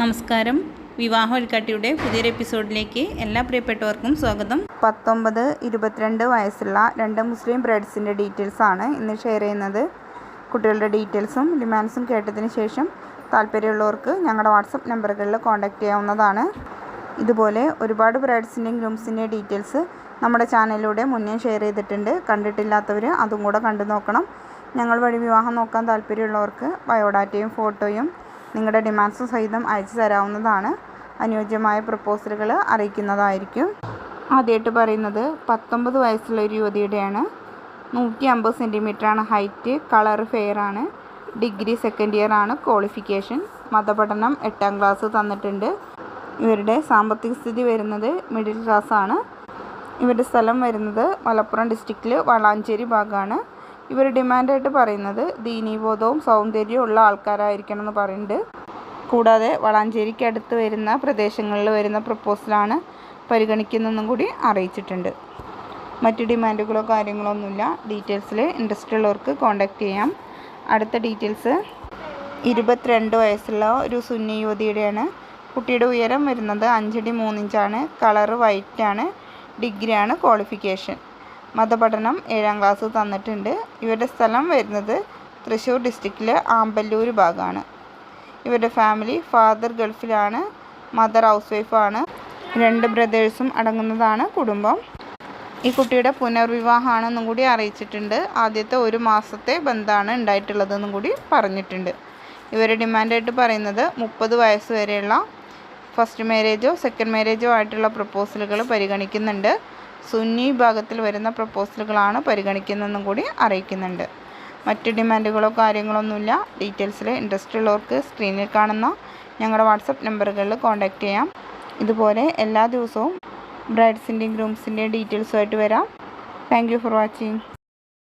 നമസ്കാരം. വിവാഹ ഉൽക്കാട്ടിയുടെ പുതിയൊരു എപ്പിസോഡിലേക്ക് എല്ലാ പ്രിയപ്പെട്ടവർക്കും സ്വാഗതം. പത്തൊമ്പത് ഇരുപത്തിരണ്ട് വയസ്സുള്ള രണ്ട് മുസ്ലിം ബ്രൈഡ്സിന്റെ ഡീറ്റെയിൽസ് ആണ് ഇന്ന് ഷെയർ ചെയ്യുന്നത്. കുട്ടികളുടെ ഡീറ്റെയിൽസും ഡിമാൻഡ്സും കേട്ടതിന് ശേഷം താല്പര്യമുള്ളവർക്ക് ഞങ്ങളുടെ വാട്സപ്പ് നമ്പറുകളിൽ കോൺടാക്റ്റ് ചെയ്യാവുന്നതാണ്. ഇതുപോലെ ഒരുപാട് ബ്രൈഡ്സിന്റെയും ഗ്രൂംസിന്റെയും ഡീറ്റെയിൽസ് നമ്മുടെ ചാനലിലൂടെ മുന്നേ ഷെയർ ചെയ്തിട്ടുണ്ട്. കണ്ടിട്ടില്ലാത്തവർ അതും കൂടെ കണ്ടു നോക്കണം. ഞങ്ങൾ വഴി വിവാഹം നോക്കാൻ താല്പര്യമുള്ളവർക്ക് ബയോഡാറ്റയും ഫോട്ടോയും നിങ്ങളുടെ ഡിമാൻഡ്സ് സഹിതം അയച്ചു തരാവുന്നതാണ്. അനുയോജ്യമായ പ്രപ്പോസലുകൾ അറിയിക്കുന്നതായിരിക്കും. ആദ്യമായിട്ട് പറയുന്നത് പത്തൊമ്പത് വയസ്സുള്ള ഒരു യുവതിയുടെയാണ്. നൂറ്റി അമ്പത് സെന്റിമീറ്ററാണ് ഹൈറ്റ് കളർ ഫെയർ ആണ്. ഡിഗ്രി സെക്കൻഡ് ഇയർ ആണ് ക്വാളിഫിക്കേഷൻ. മതപഠനം എട്ടാം ക്ലാസ് തന്നിട്ടുണ്ട്. ഇവരുടെ സാമ്പത്തിക സ്ഥിതി വരുന്നത് മിഡിൽ ക്ലാസ് ആണ്. ഇവരുടെ സ്ഥലം വരുന്നത് മലപ്പുറം ഡിസ്ട്രിക്റ്റിൽ വളാഞ്ചേരി ഭാഗമാണ് ഇവർ ഡിമാൻഡായിട്ട് പറയുന്നത് ദീനീബോധവും സൗന്ദര്യവും ഉള്ള ആൾക്കാരായിരിക്കണം എന്ന് പറയുന്നുണ്ട്. കൂടാതെ വളാഞ്ചേരിക്ക് അടുത്ത് വരുന്ന പ്രദേശങ്ങളിൽ വരുന്ന പ്രപ്പോസലാണ് പരിഗണിക്കുന്നതെന്നും കൂടി അറിയിച്ചിട്ടുണ്ട്. മറ്റ് ഡിമാൻഡുകളോ കാര്യങ്ങളോ ഒന്നുമില്ല. ഡീറ്റെയിൽസിൽ ഇൻട്രസ്റ്റ് ഉള്ളവർക്ക് കോൺടാക്റ്റ് ചെയ്യാം. അടുത്ത ഡീറ്റെയിൽസ്. ഇരുപത്തിരണ്ട് വയസ്സുള്ള ഒരു സുന്നി യുവതിയുടെയാണ്. കുട്ടിയുടെ ഉയരം വരുന്നത് അഞ്ചടി മൂന്നിഞ്ചാണ്. കളറ് വൈറ്റാണ്. ഡിഗ്രിയാണ് ക്വാളിഫിക്കേഷൻ. മതപഠനം ഏഴാം ക്ലാസ് തന്നിട്ടുണ്ട്. ഇവരുടെ സ്ഥലം വരുന്നത് തൃശ്ശൂർ ഡിസ്ട്രിക്റ്റിലെ ആമ്പല്ലൂർ ഭാഗമാണ് ഇവരുടെ ഫാമിലി ഫാദർ ഗൾഫിലാണ് മദർ ഹൗസ് വൈഫാണ് രണ്ട് ബ്രദേഴ്സും അടങ്ങുന്നതാണ് കുടുംബം. ഈ കുട്ടിയുടെ പുനർവിവാഹമാണെന്നും കൂടി അറിയിച്ചിട്ടുണ്ട്. ആദ്യത്തെ ഒരു മാസത്തെ ബന്ധമാണ് ഉണ്ടായിട്ടുള്ളതെന്നും കൂടി പറഞ്ഞിട്ടുണ്ട്. ഇവരുടെ ഡിമാൻഡായിട്ട് പറയുന്നത് മുപ്പത് വയസ്സ് വരെയുള്ള ഫസ്റ്റ് മാരേജോ സെക്കൻഡ് മാരേജോ ആയിട്ടുള്ള പ്രപ്പോസലുകൾ പരിഗണിക്കുന്നുണ്ട്. സുന്നി വിഭാഗത്തിൽ വരുന്ന പ്രപ്പോസലുകളാണ് പരിഗണിക്കുന്നതെന്നും കൂടി അറിയിക്കുന്നുണ്ട്. മറ്റ് ഡിമാൻഡുകളോ കാര്യങ്ങളൊന്നുമില്ല. ഡീറ്റെയിൽസിൽ ഇൻട്രസ്റ്റ് ഉള്ളവർക്ക് സ്ക്രീനിൽ കാണുന്ന ഞങ്ങളുടെ വാട്സപ്പ് നമ്പറുകളിൽ കോൺടാക്റ്റ് ചെയ്യാം. ഇതുപോലെ എല്ലാ ദിവസവും ബ്രൈഡ്സിന്റെയും ഗ്രൂംസിന്റെയും ഡീറ്റെയിൽസുമായിട്ട് വരാം. Thank for watching.